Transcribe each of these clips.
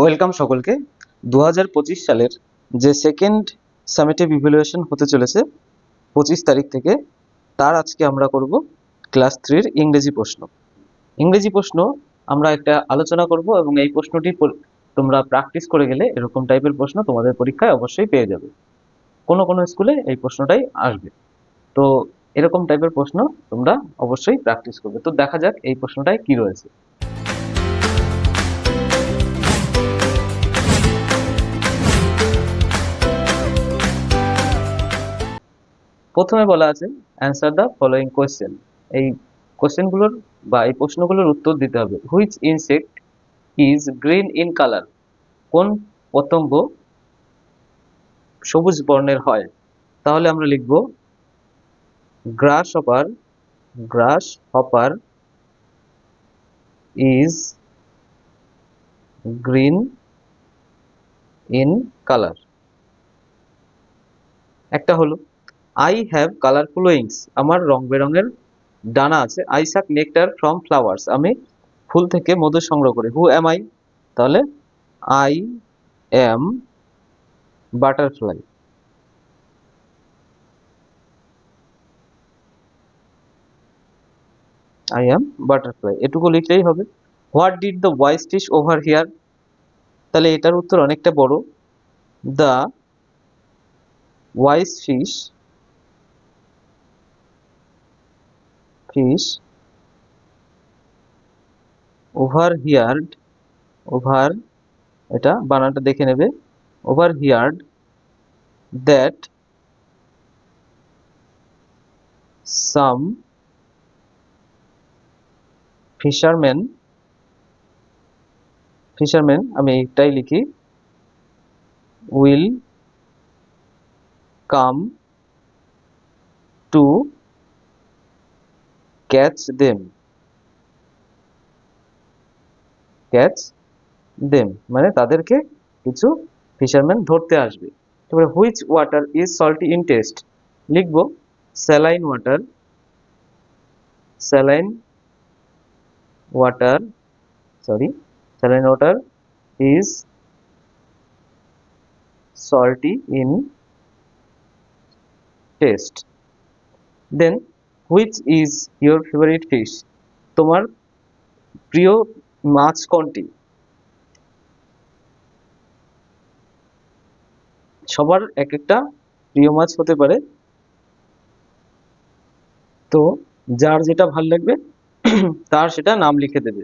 Welcome সকলকে। দু হাজার পঁচিশ সালের যে সেকেন্ড সামেটিভ ইভ্যালুয়েশন হতে চলেছে পঁচিশ তারিখ থেকে, তার আজকে আমরা করব ক্লাস থ্রির ইংরেজি প্রশ্ন। ইংরেজি প্রশ্ন আমরা একটা আলোচনা করব এবং এই প্রশ্নটি পর- তোমরা প্র্যাকটিস করে গেলে এরকম টাইপের প্রশ্ন তোমাদের পরীক্ষায় অবশ্যই পেয়ে যাবে। কোনো কোনো স্কুলে এই প্রশ্নটাই আসবে। তো এরকম টাইপের প্রশ্ন তোমরা অবশ্যই প্র্যাকটিস করবে। তো দেখা যাক এই প্রশ্নটায় কি রয়েছে। প্রথমে বলা আছে অ্যান্সার দ্য ফলোয়িং কোয়েশ্চেন এই কোয়েশ্চেনগুলোর বা এই প্রশ্নগুলোর উত্তর দিতে হবে। Which insect is green in colour কোন পতঙ্গ সবুজ বর্ণের হয়? তাহলে আমরা লিখব grasshopper grasshopper is green in colour একটা হলো। আই হ্যাভ কালারফুল উইংস আমার রং বেরঙের ডানা আছে। I suck nectar from flowers আমি ফুল থেকে মধু সংগ্রহ করি। হু এম আই তাহলে I am butterfly I am butterfly এটুকু লিখলেই হবে। What did the wise fish overhear তাহলে এটার উত্তর অনেকটা বড়। The wise fish fish overheard over এটা বানানটা দেখে নেবে overheard that some fisherman fisherman আমি এইটাই লিখি will come to catch them catch them মানে তাদেরকে কিছু ফিশারম্যান ধরতে আসবে। তারপরে which water is salty in taste লিখব saline water saline water sorry saline water is salty in taste then which is your favourite fish তোমার প্রিয় মাছ কোনটি? সবার এক একটা প্রিয় মাছ হতে পারে। তো যার যেটা ভালো লাগবে, তার সেটা নাম লিখে দেবে।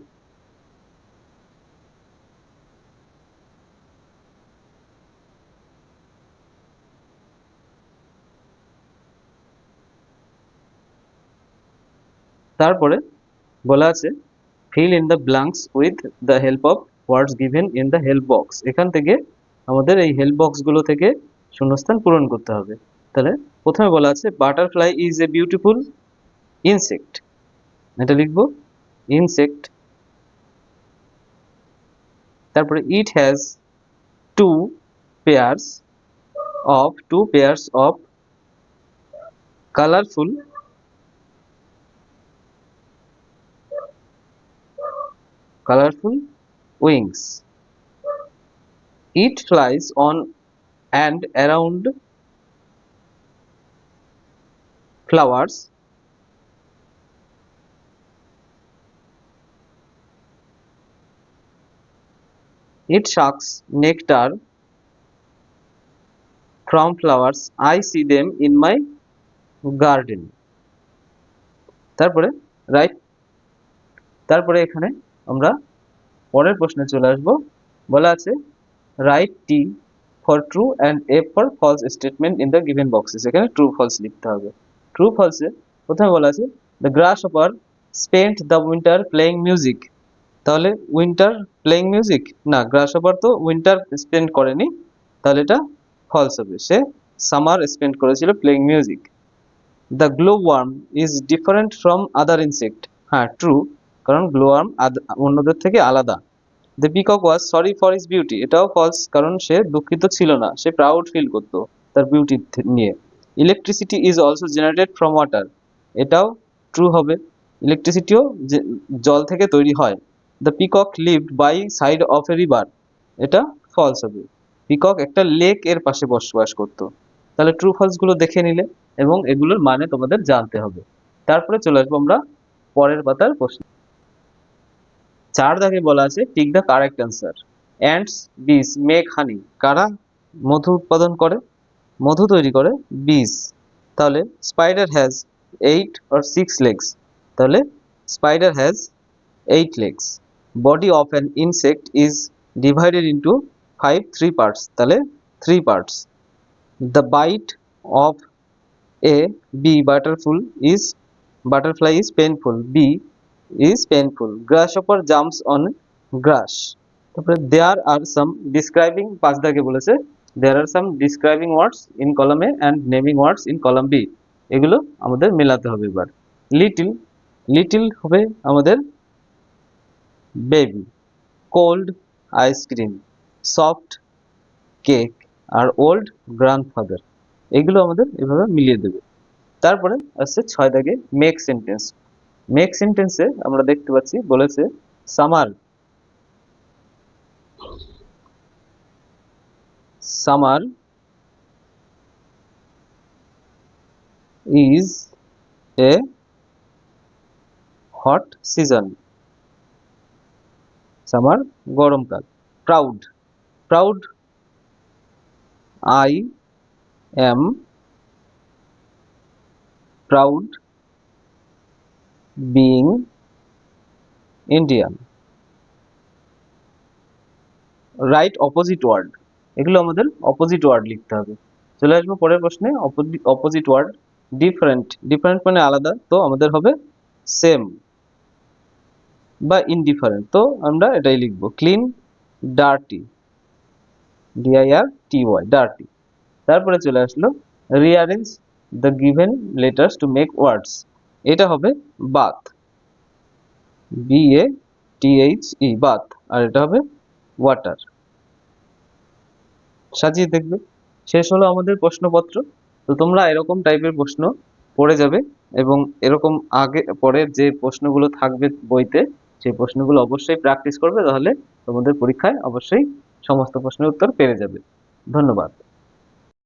তারপরে বলা আছে fill in the blanks with the help of words given in the help box এখান থেকে আমাদের এই হেল্প বক্সগুলো থেকে শূন্যস্থান পূরণ করতে হবে। তাহলে প্রথমে বলা আছে butterfly is a beautiful insect এটা লিখব ইনসেক্ট তারপরে it has two pairs of two pairs of colourful colorful wings. It flies on and around flowers. It sucks nectar from flowers. I see them in my garden. তারপরে right তারপরে এখানে আমরা পরের প্রশ্নে চলে আসব। বলা আছে right T for true and F for false statement in the given boxes এখানে ট্রু ফলস লিখতে হবে। ট্রু ফলসে প্রথমে বলা আছে the grasshopper spent the winter playing music তাহলে উইন্টার প্লেয়িং মিউজিক না গ্রাস অপার তো উইন্টার স্পেন্ড করেনি, তাহলে এটা ফলস হবে। সে সামার স্পেন্ড করেছিল playing music the glowworm is different from other insect হ্যাঁ ট্রু কারণ গ্লো আর্ম অন্যদের থেকে আলাদা। The peacock was sorry for his beauty এটাও ফলস কারণ সে দুঃখিত ছিল না, সে প্রাউড ফিল করতো তার বিউটি নিয়ে। Electricity is also generated from water এটাও ট্রু হবে। ইলেকট্রিসিটিও জল থেকে তৈরি হয়। The peacock lived by side of a river এটা ফলস হবে। পিকক একটা লেক এর পাশে বসবাস করত। তাহলে ট্রু ফলসগুলো দেখে নিলে এবং এগুলোর মানে তোমাদের জানতে হবে। তারপরে চলে আসব আমরা পরের পাতার প্রশ্ন চার দাগে বলা আছে tick the correct answer ands bees make honey কারা মধু উৎপাদন করে? মধু তৈরি করে বিস তাহলে spider has eight or six legs তাহলে spider has eight legs body of an insect is divided into five three parts তাহলে three parts the bite of a bee butterful is butterfly is painful b is painful grasshopper jumps on grass তারপরে there are some describing পাঁচ দাগে বলেছে are some describing words in column a and naming words in column b এগুলো আমাদের মেলাতে হবে এবার little little হবে আমাদের baby cold ice cream soft cake আর ওল্ড গ্র্যান্ডফাদার এগুলো আমাদের এভাবে মিলিয়ে দেবে তারপরে আসছে ছয় দাগে মেক সেন্টেন্স মেক সেন্টেন্সে আমরা দেখতে পাচ্ছি বলেছে summer summer is a hot season summer গরমকাল proud proud I am proud being Indian. Right opposite word এগুলো আমাদের অপোজিট ওয়ার্ড লিখতে হবে। চলে আসব পরের প্রশ্নে। অপোজিট ওয়ার্ড ডিফারেন্ট ডিফারেন্ট মানে আলাদা, তো আমাদের হবে সেম বা ইনডিফারেন্ট তো আমরা এটাই লিখব। Clean dirty D I R T Y dirty তারপরে চলে আসলো rearrange the given letters to make words এটা হবে bath B A T H E bath আর এটা হবে ওয়াটার সাজিয়ে দেখবে। শেষ হলো আমাদের প্রশ্নপত্র। তো তোমরা এরকম টাইপের প্রশ্ন পড়ে যাবে এবং এরকম আগে, পরের যে প্রশ্নগুলো থাকবে বইতে, সেই প্রশ্নগুলো অবশ্যই প্র্যাকটিস করবে, তাহলে তোমাদের পরীক্ষায় অবশ্যই সমস্ত প্রশ্নের উত্তর পেরে যাবে। ধন্যবাদ।